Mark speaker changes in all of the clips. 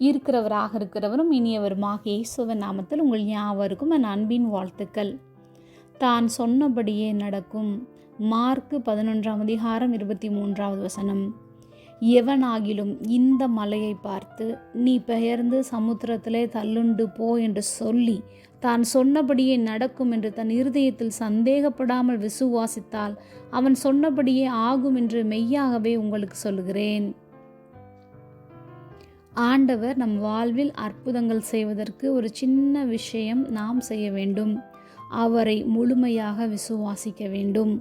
Speaker 1: இருக்கிறவராக இருக்கிறவரும் இனியவருமாக இயேசுவின் நாமத்தில் உங்கள் யாவருக்கும் என் அன்பின் வாழ்த்துக்கள். தான் சொன்னபடியே நடக்கும். மார்க்கு பதினொன்றாம் அதிகாரம் இருபத்தி மூன்றாவது வசனம். எவனாகிலும் இந்த மலையை பார்த்து நீ பெயர்ந்து சமுத்திரத்திலே தள்ளுண்டு போ என்று சொல்லி தான் சொன்னபடியே நடக்கும் என்று தன் இருதயத்தில் சந்தேகப்படாமல் விசுவாசித்தால் அவன் சொன்னபடியே ஆகும் என்று மெய்யாகவே உங்களுக்கு சொல்கிறேன் ஆண்டவர் நம் வாழ்வில் அற்புதங்கள் செய்வதற்கு ஒரு சின்ன விஷயம் நாம் செய்ய வேண்டும். அவரை முழுமையாக விசுவாசிக்க வேண்டும்.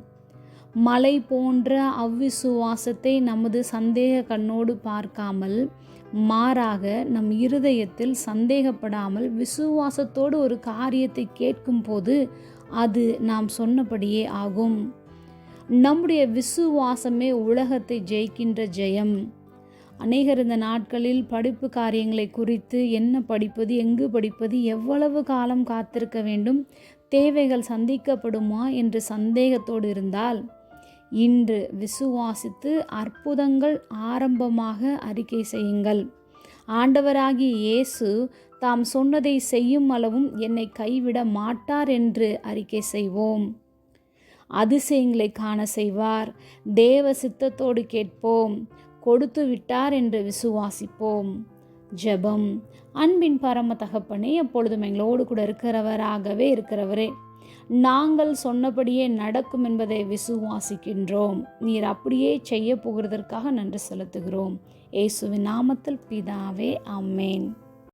Speaker 1: மலை போன்ற அவ்விசுவாசத்தை நமது சந்தேக கண்ணோடு பார்க்காமல் மாறாக நம் இருதயத்தில் சந்தேகப்படாமல் விசுவாசத்தோடு ஒரு காரியத்தை கேட்கும்போது அது நாம் சொன்னபடியே ஆகும். நம்முடைய விசுவாசமே உலகத்தை ஜெயிக்கின்ற ஜெயம். அநேகர் இந்த நாட்களில் படிப்பு காரியங்களை குறித்து என்ன படிப்பது எங்கு படிப்பது எவ்வளவு காலம் காத்திருக்க வேண்டும் தேவைகள் சந்திக்கப்படுமா என்று சந்தேகத்தோடு இருந்தால் இன்று விசுவாசித்து அற்புதங்கள் ஆரம்பமாக அறிக்கை செய்யுங்கள். ஆண்டவராகிய இயேசு தாம் சொன்னதை செய்யும் அளவும் என்னை கைவிட மாட்டார் என்று அறிக்கை செய்வோம். அதிசயங்களை காண செய்வார். தேவ சித்தத்தோடு கேட்போம். கொடுத்து விட்டார் என்று விசுவாசிப்போம். ஜெபம். அன்பின் பரம தகப்பனே எப்பொழுதும் எங்களோடு கூட இருக்கிறவராகவே இருக்கிறவரே நாங்கள் சொன்னபடியே நடக்கும் என்பதை விசுவாசிக்கின்றோம். நீர் அப்படியே செய்ய போகிறதற்காக நன்றி செலுத்துகிறோம். இயேசுவின் நாமத்தில் பிதாவே அம்மேன்